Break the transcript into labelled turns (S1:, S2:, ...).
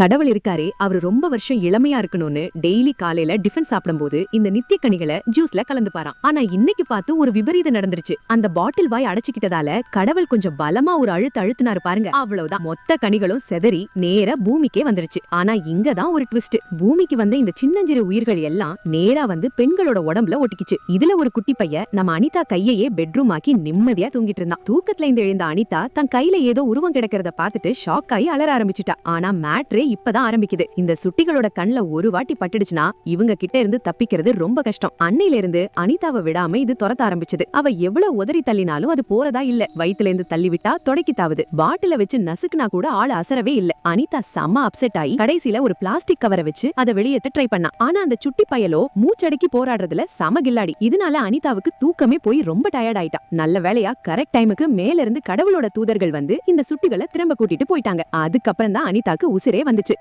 S1: கடவுள் இருக்காரே அவர் ரொம்ப வருஷம் இளமையா இருக்கணும்னு டெய்லி காலையில டிஃபன் சாப்பிடும்போது இந்த நித்திய கனிகளை ஜூஸ்ல கலந்து பாராம் ஆனா இன்னைக்கு பார்த்து ஒரு விபரீதம் நடந்துருச்சு. அந்த பாட்டில் வாய் அடைச்சுக்கிட்டதால கடவுள் கொஞ்சம் பலமா ஒரு அழுத்து அழுத்தினாரு பாருங்க. அவ்வளவுதான். மொத்த கனிகளும் செதறி நேர பூமிக்கே வந்துருச்சு. ஆனா இங்கதான் ஒரு ட்விஸ்ட் பூமிக்கு வந்த இந்த சின்னஞ்சிறு உயிர்கள் எல்லாம் நேரா வந்து பெண்களோட உடம்புல ஒட்டிக்கிச்சு. இதுல ஒரு குட்டி பையன் நம்ம அனிதா கையையே பெட்ரூம் ஆக்கி நிம்மதியா தூங்கிட்டு இருந்தான் தூக்கத்துல இருந்து எழுந்த அனிதா தன் கையில ஏதோ உருவம் கிடக்கிறத பார்த்துட்டு ஷாக் ஆகி அலற ஆரம்பிச்சிட்டா. ஆனா மேட்ரே இப்பதான் ஆரம்பிக்குது. இந்த சுட்டிகளோட கண்ல ஒரு வாட்டி பட்டுடுச்சுன்னா இவங்க கிட்ட இருந்து தப்பிக்கிறது ரொம்ப கஷ்டம். அன்னையில இருந்து அனிதாவை விடாம இது துரத்த ஆரம்பிச்சது. அவ எவ்வளவு உதறி தள்ளினாலும் அது போறதா இல்ல. வயித்துல இருந்து தள்ளி விட்டா தொடக்கி தாவுது. பாட்டில வச்சு நசுக்குனா கூட ஆள் அசரவே இல்ல. அனிதா செம்ம அப்செட் ஆகி கடைசியில ஒரு பிளாஸ்டிக் கவரை வச்சு அதை வெளியேற்ற ட்ரை பண்ணா. ஆனா அந்த சுட்டி பயலோ மூச்சடக்கி போராடுறதுல சம கில்லாடி. இதனால அனிதாவுக்கு தூக்கமே போய் ரொம்ப டயர்ட் ஆயிட்டா. நல்ல வேளையா கரெக்ட் டைமுக்கு மேல இருந்து கடவுளோட தூதர்கள் வந்து இந்த சுட்டிகளை திரும்ப கூட்டிட்டு போயிட்டாங்க. அதுக்கப்புறம் தான் அனிதாக்கு உசிரே வந்து வந்துச்சு